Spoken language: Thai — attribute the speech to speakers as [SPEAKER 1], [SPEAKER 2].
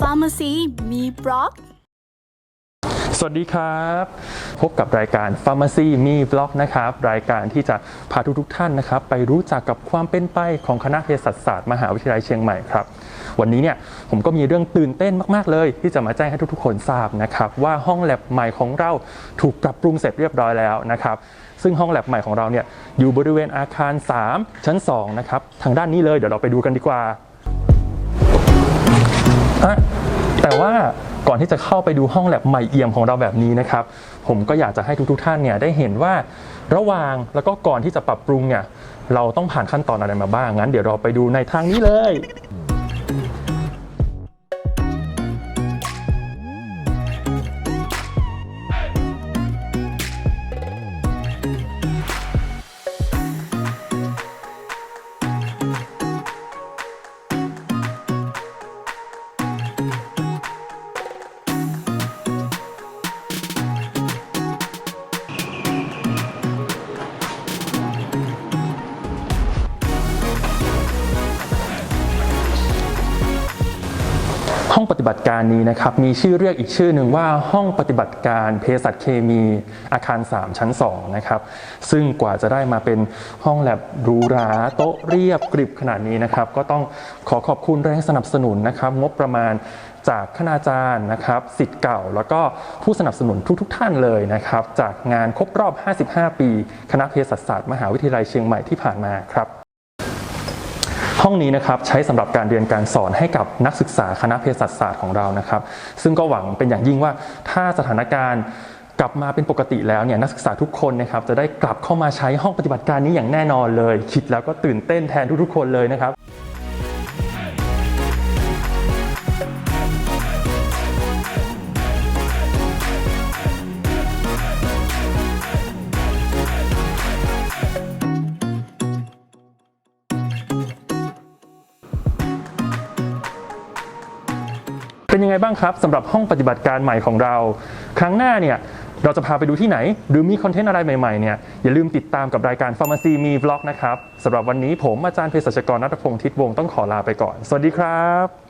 [SPEAKER 1] Pharmacy มีบล็อก
[SPEAKER 2] สวัสดีครับ พบกับรายการ Pharmacy มีบล็อกนะครับ รายการที่จะพาทุกทท่านนะครับ ไปรู้จักกับความเป็นไปของคณะเภสัชศาสตร์มหาวิทยาลัยเชียงใหม่ครับ วันนี้เนี่ยผมก็มีเรื่องตื่นเต้นมากๆเลย ที่จะมาแจ้งให้ทุกๆ คนทราบนะครับ ว่าห้องแลบใหม่ของเราถูกปรับปรุงเสร็จเรียบร้อยแล้วนะครับซึ่งห้องแลบใหม่ของเราเนี่ยอยู่บริเวณอาคาร 3 ชั้น2นะครับทางด้านนี้เลยเดี๋ยวเราไปดูกันดีกว่า อะแต่ว่าก่อนที่จะเข้าไปดูห้องแลบใหม่เอี่ยมของเราแบบนี้นะครับ ผมก็อยากจะให้ทุกๆท่านเนี่ยได้เห็นว่าระหว่างแล้วก็ก่อนที่จะปรับปรุงเนี่ยเราต้องผ่านขั้นตอนอะไรมาบ้างงั้น เดี๋ยวเราไปดูในทางนี้เลย ห้องปฏิบัติการนี้นะครับมีชื่อเรียกอีกชื่อหนึ่งว่าห้องปฏิบัติการเภสัชเคมีอาคาร 3 ชั้น2นะครับซึ่งกว่าจะได้มาเป็นห้องแลบหรูหราโต๊ะเรียบกริบขนาดนี้นะครับก็ต้องขอขอบคุณแรงสนับสนุนนะครับงบประมาณจากคณาจารย์นะครับสิทธิ์เก่า แล้วก็ผู้สนับสนุนทุกๆทท่านเลยนะครับจากงานครบรอบ 55 ปี คณะเภสัชศาสตร์มหาวิทยาลัยเชียงใหม่ที่ผ่านมาครับ ห้องนี้นะครับใช้สำหรับการเรียนการสอนให้กับนักศึกษาคณะเภสัชศาสตร์ของเรานะครับ ซึ่งก็หวังเป็นอย่างยิ่งว่าถ้าสถานการณ์กลับมาเป็นปกติแล้วเนี่ยนักศึกษาทุกคนนะครับจะได้กลับเข้ามาใช้ห้องปฏิบัติการนี้อย่างแน่นอนเลย คิดแล้วก็ตื่นเต้นแทนทุกๆคนเลยนะครับ เป็นยังไงบ้างครับสำหรับห้องปฏิบัติการใหม่ของเรา ครั้งหน้าเนี่ยเราจะพาไปดูที่ไหน หรือมีคอนเทนต์อะไรใหม่ ๆ เนี่ย อย่าลืมติดตามกับรายการ Pharmacy มี Vlog นะครับสำหรับวันนี้ผมอาจารย์เภสัชกรนัทพงศ์ทิศวงศ์ต้องขอลาไปก่อน สวัสดีครับ